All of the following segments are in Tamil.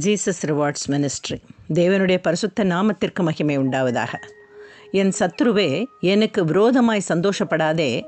ஜீசஸ் ரிவார்ட்ஸ் மினிஸ்ட்ரி தேவனுடைய பரிசுத்த நாமத்திற்கு மகிமை உண்டாவதாக. என் சத்ருவே எனக்கு விரோதமாய் சந்தோஷப்படாதே.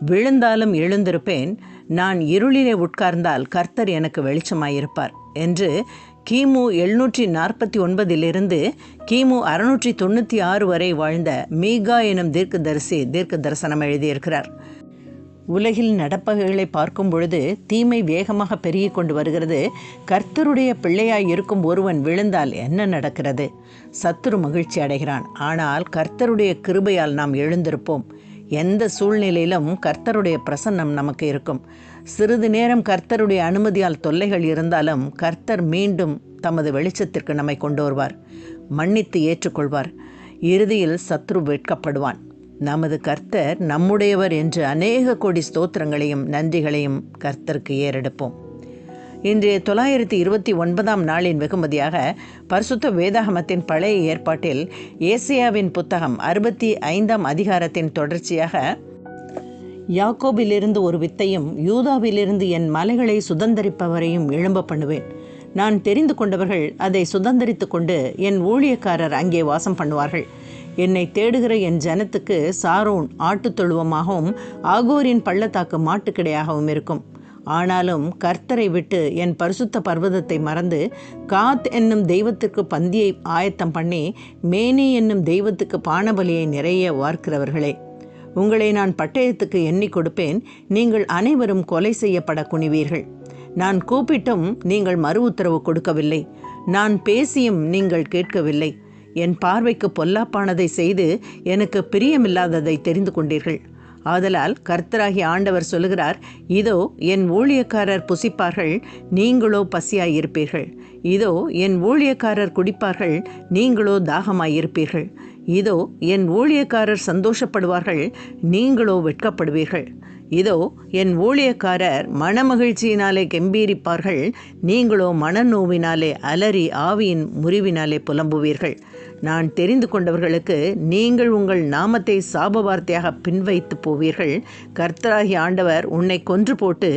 விழுந்தாலும் எழுந்திருப்பேன். நான் இருளிலே உட்கார்ந்தால் கர்த்தர் எனக்கு வெளிச்சமாயிருப்பார் என்று கிமு எழுநூற்றி நாற்பத்தி ஒன்பதிலிருந்து கிமு அறுநூற்றி தொண்ணூற்றி ஆறு வரை வாழ்ந்த மீகா எனும் தீர்க்கதரிசி தீர்க்க தரிசனம் எழுதியிருக்கிறார். உலகில் நடப்பவைகளை பார்க்கும் பொழுது தீமை வேகமாக பெருகி கொண்டு வருகிறது. கர்த்தருடைய பிள்ளையாய் இருக்கும் ஒருவன் விழுந்தால் என்ன நடக்கிறது? சத்துரு மகிழ்ச்சி அடைகிறான். ஆனால் கர்த்தருடைய கிருபையால் நாம் எழுந்திருப்போம். எந்த சூழ்நிலையிலும் கர்த்தருடைய பிரசன்னம் நமக்கு இருக்கும். சிறிது நேரம் கர்த்தருடைய அனுமதியால் தொல்லைகள் இருந்தாலும் கர்த்தர் மீண்டும் தமது வெளிச்சத்திற்கு நம்மை கொண்டு வருவார். மன்னித்து ஏற்றுக்கொள்வார். இறுதியில் சத்ரு வெட்கப்படுவான். நமது கர்த்தர் நம்முடையவர் என்று அநேக கோடி ஸ்தோத்திரங்களையும் நன்றிகளையும் கர்த்தருக்கு ஏறெடுப்போம். இன்றைய தொள்ளாயிரத்தி இருபத்தி ஒன்பதாம் நாளின் வெகுமதியாக பரிசுத்த வேதாகமத்தின் பழைய ஏற்பாட்டில் ஏசியாவின் புத்தகம் அறுபத்தி ஐந்தாம் அதிகாரத்தின் தொடர்ச்சியாக யாக்கோபிலிருந்து ஒரு வித்தையும் யூதாவிலிருந்து என் மலைகளை சுதந்தரிப்பவரையும் எழும்ப பண்ணுவேன். நான் தெரிந்து கொண்டவர்கள் அதை சுதந்திரித்து கொண்டு என் ஊழியக்காரர் அங்கே வாசம் பண்ணுவார்கள். என்னை தேடுகிற என் ஜனத்துக்கு சாரோன் ஆட்டுத் தொழுவமாகவும் ஆகோரின் பள்ளத்தாக்கு மாட்டுக்கிடையாகவும் இருக்கும். ஆனாலும் கர்த்தரை விட்டு என் பரிசுத்த பர்வதத்தை மறந்து காத் என்னும் தெய்வத்துக்கு பந்தியை ஆயத்தம் பண்ணி மேனி என்னும் தெய்வத்துக்கு பானபலியை நிறைய வார்க்கிறவர்களே. உங்களை நான் பட்டயத்துக்கு எண்ணி கொடுப்பேன் நீங்கள் அனைவரும் கொலை செய்யப்பட குனிவீர்கள். நான் கூப்பிட்டும் நீங்கள் மறு உத்தரவு கொடுக்கவில்லை. நான் பேசியும் நீங்கள் கேட்கவில்லை. என் பார்வைக்கு பொல்லாப்பானதை செய்து எனக்கு பிரியமில்லாததை தெரிந்து கொண்டீர்கள். ஆதலால் கர்த்தராகி ஆண்டவர் சொல்லுகிறார் இதோ என் ஊழியக்காரர் புசிப்பார்கள் நீங்களோ பசியாயிருப்பீர்கள். இதோ என் ஊழியக்காரர் குடிப்பார்கள் நீங்களோ தாகமாயிருப்பீர்கள். இதோ என் ஊழியக்காரர் சந்தோஷப்படுவார்கள் நீங்களோ வெட்கப்படுவீர்கள். இதோ என் ஊழியக்காரர் மனமகிழ்ச்சியினாலே கெம்பீரிப்பார்கள் நீங்களோ மனநோவினாலே அலறி ஆவியின் முறிவினாலே புலம்புவீர்கள். நான் தெரிந்து கொண்டவர்களுக்கு நீங்கள் உங்கள் நாமத்தை சாப வார்த்தையாக பின்வைத்து போவீர்கள். கர்த்தராகி ஆண்டவர் உன்னை கொன்று போட்டு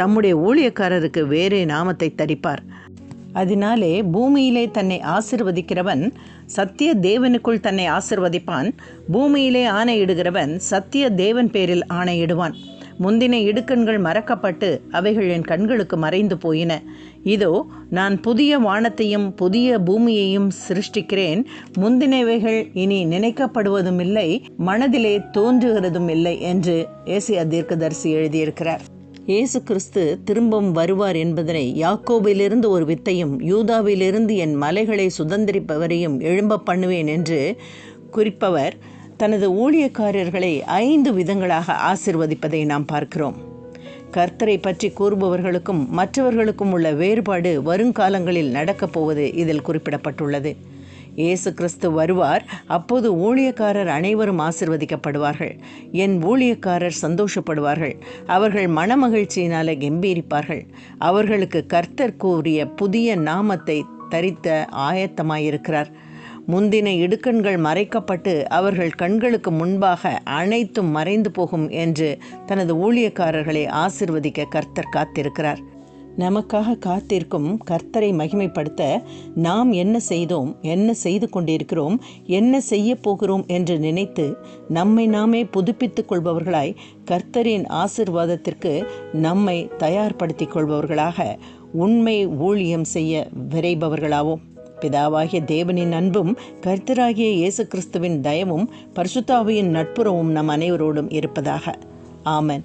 தம்முடைய ஊழியக்காரருக்கு வேறே நாமத்தை தரிப்பார். அதனாலே பூமியிலே தன்னை ஆசிர்வதிக்கிறவன் சத்திய தேவனுக்குள் தன்னை ஆசிர்வதிப்பான் பூமியிலே ஆணையிடுகிறவன் சத்திய தேவன் பேரில் ஆணையிடுவான் முந்தின இடுக்கண்கள் மறக்கப்பட்டு அவைகள் என் கண்களுக்கு மறைந்து போயின இதோ நான் புதிய வானத்தையும் புதிய பூமியையும் சிருஷ்டிக்கிறேன் முந்தினவைகள் இனி நினைக்கப்படுவதும் இல்லை மனதிலே தோன்றுகிறதும் இல்லை என்று ஏசியா தீர்க்கதரிசி எழுதியிருக்கிறார் இயேசு கிறிஸ்து திரும்பவும் வருவார் என்பதனை யாக்கோபிலிருந்து ஒரு வித்தையும் யூதாவிலிருந்து என் மலைகளை சுதந்திரிப்பவரையும் எழும்ப பண்ணுவேன் என்று குறிப்பவர் தனது ஊழியக்காரர்களை ஐந்து விதங்களாக ஆசிர்வதிப்பதை நாம் பார்க்கிறோம். கர்த்தரை பற்றி கூறுபவர்களுக்கும் மற்றவர்களுக்கும் உள்ள வேறுபாடு வருங்காலங்களில் நடக்கப் போவது இதில் குறிப்பிடப்பட்டுள்ளது. இயேசு கிறிஸ்து வருவார். அப்போது ஊழியக்காரர் அனைவரும் ஆசிர்வதிக்கப்படுவார்கள். என் ஊழியக்காரர் சந்தோஷப்படுவார்கள். அவர்கள் மனமகிழ்ச்சியினால கம்பீரிப்பார்கள். அவர்களுக்கு கர்த்தர் கூறிய புதிய நாமத்தை தரித்த ஆயத்தமாயிருக்கிறார். முந்தின இடுக்கண்கள் மறைக்கப்பட்டு அவர்கள் கண்களுக்கு முன்பாக அனைத்தும் மறைந்து போகும் என்று தனது ஊழியக்காரர்களை ஆசிர்வதிக்க கர்த்தர் காத்திருக்கிறார். நமக்காக காத்திருக்கும் கர்த்தரை மகிமைப்படுத்த நாம் என்ன செய்தோம் என்ன செய்து கொண்டிருக்கிறோம் என்ன செய்ய போகிறோம் என்று நினைத்து நம்மை நாமே புதுப்பித்துக் கொள்பவர்களாய் கர்த்தரின் ஆசிர்வாதத்திற்கு நம்மை தயார்படுத்திக் கொள்பவர்களாக உண்மை ஊழியம் செய்ய விரைபவர்களாவோம். பிதாவாகிய தேவனின் அன்பும் கர்த்தராகிய இயேசு கிறிஸ்துவின் தயவும் பரிசுத்தாவியின் நட்புறவும் நம் அனைவரோடும் இருப்பதாக. ஆமன்.